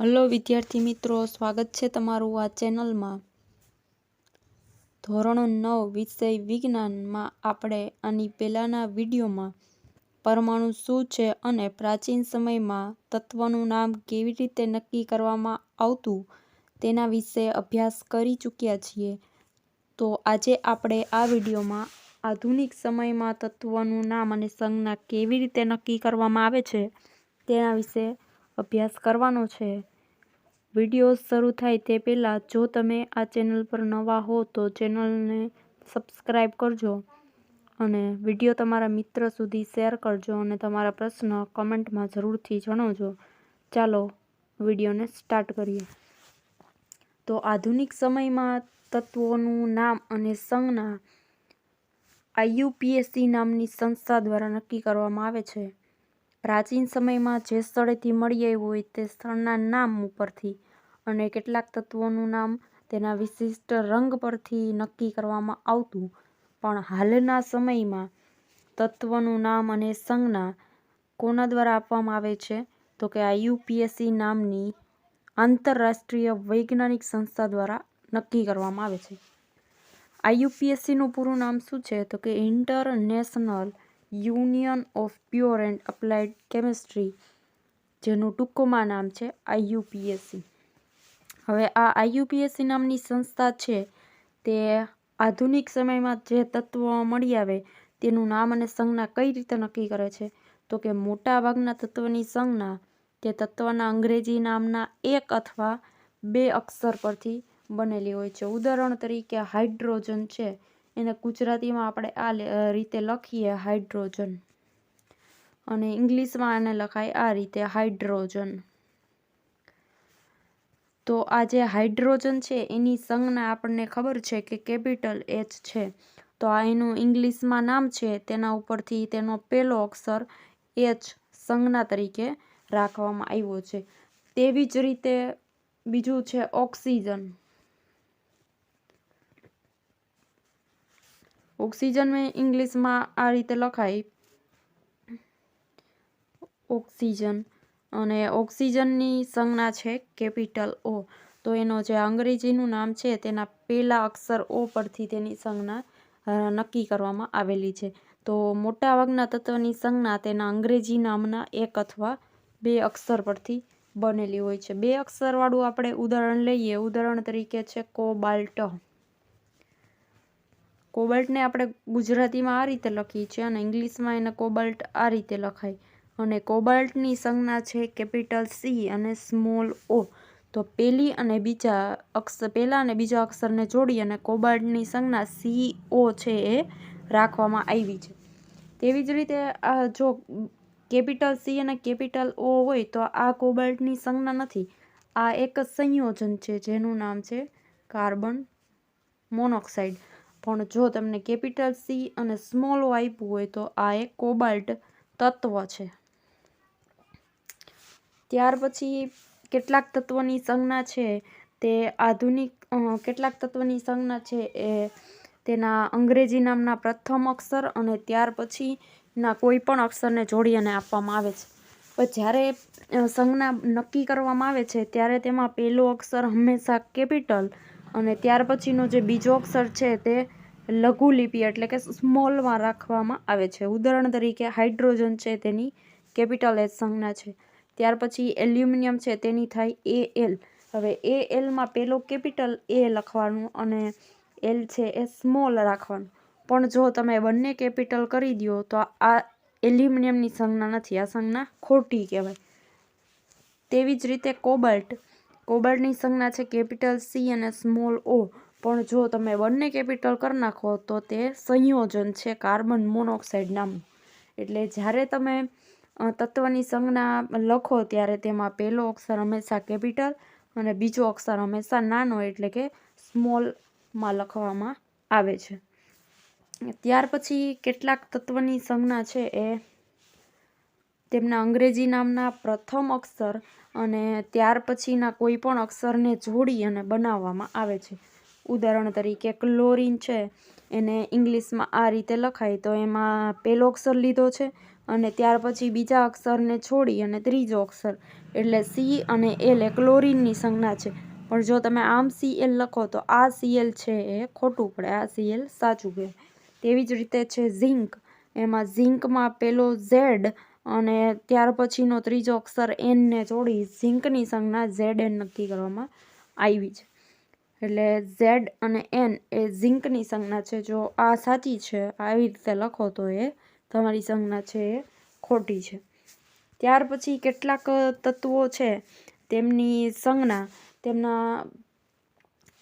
Hello વિદ્યાર્થી મિત્રો, સ્વાગત છે તમારું આ ચેનલમાં. ધોરણ નવ, વિષય વિજ્ઞાનમાં આપણે આની પહેલાંના વિડીયોમાં પરમાણુ શું છે અને પ્રાચીન સમયમાં તત્વનું નામ કેવી રીતે નક્કી કરવામાં આવતું તેના વિશે અભ્યાસ કરી ચૂક્યા છીએ. તો આજે આપણે આ વિડીયોમાં આધુનિક સમયમાં તત્વનું નામ અને સંજ્ઞા કેવી રીતે નક્કી કરવામાં આવે છે તેના વિશે અભ્યાસ કરવાનો છે. વિડીયોઝ શરૂ થાય તે પહેલાં જો તમે આ ચેનલ પર નવા હો તો ચેનલને સબસ્ક્રાઈબ કરજો અને વીડિયો તમારા મિત્ર સુધી શેર કરજો અને તમારા પ્રશ્ન કમેન્ટમાં જરૂરથી જણાવજો. ચાલો, વિડીયોને સ્ટાર્ટ કરીએ. તો આધુનિક સમયમાં તત્વોનું નામ અને સંજ્ઞા આઈયુપીએસસી નામની સંસ્થા દ્વારા નક્કી કરવામાં આવે છે. પ્રાચીન સમયમાં જે સ્થળેથી મળી આવ્યું હોય તે સ્થળના નામ ઉપરથી અને કેટલાક તત્વોનું નામ તેના વિશિષ્ટ રંગ પરથી નક્કી કરવામાં આવતું. પણ હાલના સમયમાં તત્વનું નામ અને સંજ્ઞા કોના દ્વારા આપવામાં આવે છે? તો કે આ યુપીએસસી નામની આંતરરાષ્ટ્રીય વૈજ્ઞાનિક સંસ્થા દ્વારા નક્કી કરવામાં આવે છે. આઈયુપીએસસીનું પૂરું નામ શું છે? તો કે international union of pure and applied chemistry, જેનું ટૂંકોમાં નામ છે આઈયુપીએસસી હવે આ આઈયુપીએસસી નામની સંસ્થા છે તે આધુનિક સમયમાં જે તત્વો મળી આવે તેનું નામ અને સંજ્ઞા કઈ રીતે નક્કી કરે છે? તો કે મોટાભાગના તત્વની સંજ્ઞા તે તત્વના અંગ્રેજી નામના એક અથવા બે અક્ષર પરથી બનેલી હોય છે. ઉદાહરણ તરીકે હાઇડ્રોજન છે. એને ગુજરાતીમાં આપણે આ રીતે લખીએ હાઇડ્રોજન. અને ઇંગ્લિશમાં આને લખાય આ રીતે હાઇડ્રોજન. તો આ જે હાઇડ્રોજન છે, એની સંજ્ઞા આપણને ખબર છે કે કેપિટલ એચ છે. તો આ એનું ઇંગ્લિશમાં નામ છે, તેના ઉપરથી તેનો પહેલો અક્ષર એચ સંજ્ઞા તરીકે રાખવામાં આવ્યો છે. તેવી જ રીતે બીજું છે ઓક્સિજન. ઓક્સિજન મેં ઇંગ્લિશમાં આ રીતે લખાય ઓક્સિજન અને ઓક્સિજનની સંજ્ઞા છે કેપિટલ ઓ. તો એનો જે અંગ્રેજીનું નામ છે તેના પહેલા અક્ષર ઓ પરથી તેની સંજ્ઞા નક્કી કરવામાં આવેલી છે. તો મોટાભાગના તત્વની સંજ્ઞા તેના અંગ્રેજી નામના એક અથવા બે અક્ષર પરથી બનેલી હોય છે. બે અક્ષરવાળું આપણે ઉદાહરણ લઈએ. ઉદાહરણ તરીકે છે કોબાલ્ટ. કોબાલ્ટને આપણે ગુજરાતીમાં આ રીતે લખીએ છીએ અને ઇંગ્લિશમાં એને કોબાલ્ટ આ રીતે લખાય. અને કોબાલ્ટની સંજ્ઞા છે કેપિટલ સી અને સ્મોલ ઓ. તો પહેલી અને બીજા અક્ષર પહેલા અને બીજા અક્ષરને જોડી અને કોબાલ્ટની સંજ્ઞા સી ઓ છે એ રાખવામાં આવી છે. તેવી જ રીતે આ જો કેપિટલ સી અને કેપિટલ ઓ હોય તો આ કોબાલ્ટની સંજ્ઞા નથી. આ એક સંયોજન છે જેનું નામ છે કાર્બન મોનોક્સાઇડ. પણ જો તમને કેપિટલ સી અને સ્મોલ ઓ આપ્યું હોય તો આ એક કોબાલ્ટ તત્વ છે. ત્યાર પછી કેટલાક તત્વની સંજ્ઞા છે તે આધુનિક કેટલાક તત્વની સંજ્ઞા છે એ તેના અંગ્રેજી નામના પ્રથમ અક્ષર અને ત્યાર પછીના કોઈ પણ અક્ષરને જોડી અને આપવામાં આવે છે. જ્યારે સંજ્ઞા નક્કી કરવામાં આવે છે ત્યારે તેમાં પહેલો અક્ષર હંમેશા કેપિટલ અને ત્યાર પછીનો જે બીજો અક્ષર છે તે લઘુલિપિ એટલે કે સ્મોલમાં રાખવામાં આવે છે. ઉદાહરણ તરીકે હાઇડ્રોજન છે તેની કેપિટલ એચ સંજ્ઞા છે. ત્યાર પછી એલ્યુમિનિયમ છે તેની થાય એ એલ હવે એ એલમાં પહેલો કેપિટલ એ લખવાનું અને એલ છે એ સ્મોલ રાખવાનું. પણ જો તમે બંને કેપિટલ કરી દો તો આ એલ્યુમિનિયમની સંજ્ઞા નથી. આ સંજ્ઞા ખોટી કહેવાય. તેવી જ રીતે કોબાલ્ટ. કોબાલ્ટની સંજ્ઞા છે કેપિટલ સી અને સ્મોલ ઓ. પણ જો તમે બંને કેપિટલ કરી નાખો, તો તે સંયોજન છે કાર્બન મોનોક્સાઇડ નામનું. એટલે જ્યારે તમે તત્વની સંજ્ઞા લખો, ત્યારે તેમાં પહેલો અક્ષર હંમેશા કેપિટલ અને બીજો અક્ષર હંમેશા નાનો, એટલે કે સ્મોલમાં લખવામાં આવે છે. ત્યાર પછી કેટલાક તત્વની સંજ્ઞા છે એ તેમના અંગ્રેજી નામના પ્રથમ અક્ષર અને ત્યાર પછીના કોઈ પણ અક્ષરને જોડી અને બનાવવામાં આવે છે. ઉદાહરણ તરીકે ક્લોરિન છે, એને ઇંગ્લિશમાં આ રીતે લખાય. તો એમાં પહેલો અક્ષર લીધો છે અને ત્યાર પછી બીજા અક્ષરને છોડી અને ત્રીજો અક્ષર. એટલે સી અને એલ એ ક્લોરીનની સંજ્ઞા છે. પણ જો તમે આમ સી એલ લખો, તો આ સી એલ છે એ ખોટું પડે. આ સી એલ સાચું કહેવાય. તેવી જ રીતે છે ઝિંક. એમાં ઝિંકમાં પેલો ઝેડ અને ત્યાર પછીનો ત્રીજો અક્ષર એનને જોડી ઝિંકની સંજ્ઞા ઝેડ એન નક્કી કરવામાં આવી છે. એટલે ઝેડ અને એન એ ઝીંકની સંજ્ઞા છે. જો આ સાચી છે, આવી રીતે લખો તો એ તમારી સંજ્ઞા છે એ ખોટી છે. ત્યાર પછી કેટલાક તત્વો છે. તેમની સંજ્ઞા, તેમના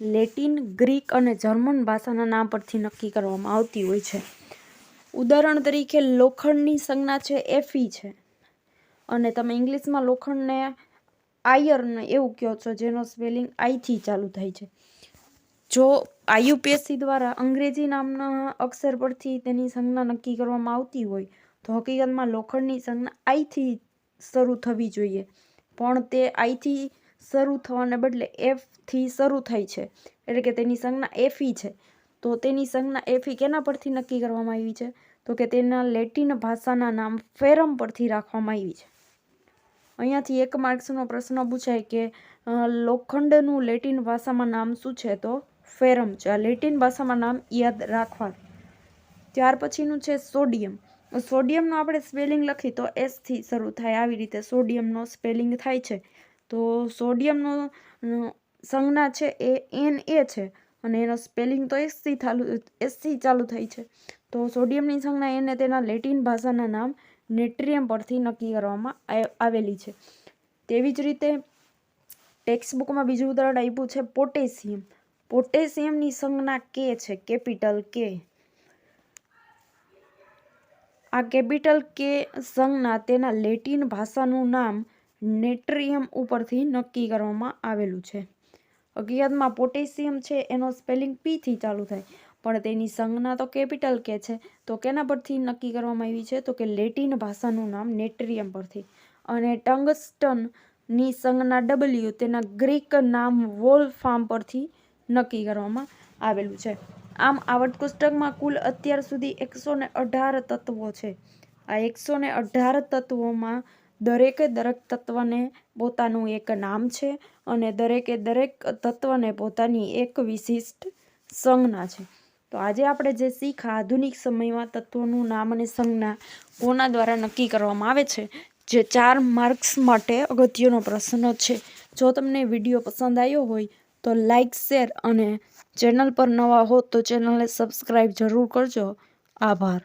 લેટિન, ગ્રીક અને જર્મન ભાષાના નામ પરથી નક્કી કરવામાં આવતી હોય છે. ઉદાહરણ તરીકે લોખંડની સંજ્ઞા છે એફી છે. અને તમે ઇંગ્લિશમાં લોખંડને આયર્ન એવું કહો છો, જેનો સ્પેલિંગ આઈથી ચાલુ થાય છે. જો આયુપીએસસી દ્વારા અંગ્રેજી નામના અક્ષર પરથી તેની સંજ્ઞા નક્કી કરવામાં આવતી હોય, તો હકીકતમાં લોખંડની સંજ્ઞા આઈથી શરૂ થવી જોઈએ. પણ તે આઈથી શરૂ થવાને બદલે એફથી શરૂ થાય છે. એટલે કે તેની સંજ્ઞા એફી છે. તો તેની સંજ્ઞા એફી કેના પરથી નક્કી કરવામાં આવી છે? તો કે તેના લેટિન ભાષાના નામ ફેરમ પરથી રાખવામાં આવી છે. અહીંયાથી એક માર્ક્સનો પ્રશ્ન પૂછાય કે લોખંડનું લેટિન ભાષામાં નામ શું છે? તો ફેરમ છે. આ લેટિન ભાષામાં નામ યાદ રાખવા ત્યાર પછીનું છે સોડિયમ. સોડિયમનો આપણે સ્પેલિંગ લખી તો એસથી શરૂ થાય. આવી રીતે સોડિયમનો સ્પેલિંગ થાય છે. તો સોડિયમનો સંજ્ઞા છે એ એન એ છે અને એનો સ્પેલિંગ તો એસથી ચાલુ એસથી ચાલુ થાય છે. તો સોડિયમની સંજ્ઞા એને તેના લેટિન ભાષાના નામ નેટ્રિયમ પરથી નક્કી કરવામાં આવેલી છે. તેવી જ રીતે ટેક્સ્ટ બુકમાં બીજું ઉદાહરણ આપ્યું છે, પોટેશિયમ. પોટેશિયમની સંજ્ઞા કે છે, કેપિટલ કે. આ કેપિટલ કે સંજ્ઞા તેના લેટિન ભાષાનું નામ નેટ્રિયમ ઉપરથી નક્કી કરવામાં આવેલું છે. હકીકતમાં પોટેશિયમ છે, એનો સ્પેલિંગ પીથી ચાલુ થાય. પણ તેની સંજ્ઞા તો કેપિટલ કે છે. તો કેના પરથી નક્કી કરવામાં આવી છે? તો કે લેટિન ભાષાનું નામ નેટ્રિયમ પરથી. અને ટંગસ્ટનની સંજ્ઞા ડબલ્યુ તેના ગ્રીક નામ વોલફાર્મ પરથી નક્કી કરવામાં આવેલું છે. આમ, આવર્ત કુલ અત્યાર સુધી એકસો ને અઢાર તત્વો છે. આ એકસો ને અઢાર તત્વોમાં દરેકે દરેક તત્વને પોતાનું એક નામ છે અને દરેકે દરેક તત્વને પોતાની એક વિશિષ્ટ સંજ્ઞા છે. તો આજે આપણે જે શીખા આધુનિક સમયમાં તત્વોનું નામ અને સંજ્ઞા કોના દ્વારા નક્કી કરવામાં આવે છે, જે ચાર માર્ક્સ માટે અગત્યનો પ્રશ્ન છે. જો તમને વીડિયો પસંદ આવ્યો હોય તો લાઇક શેર અને ચેનલ પર નવા હો તો ચેનલને સબસ્ક્રાઈબ જરૂર કરજો. આભાર.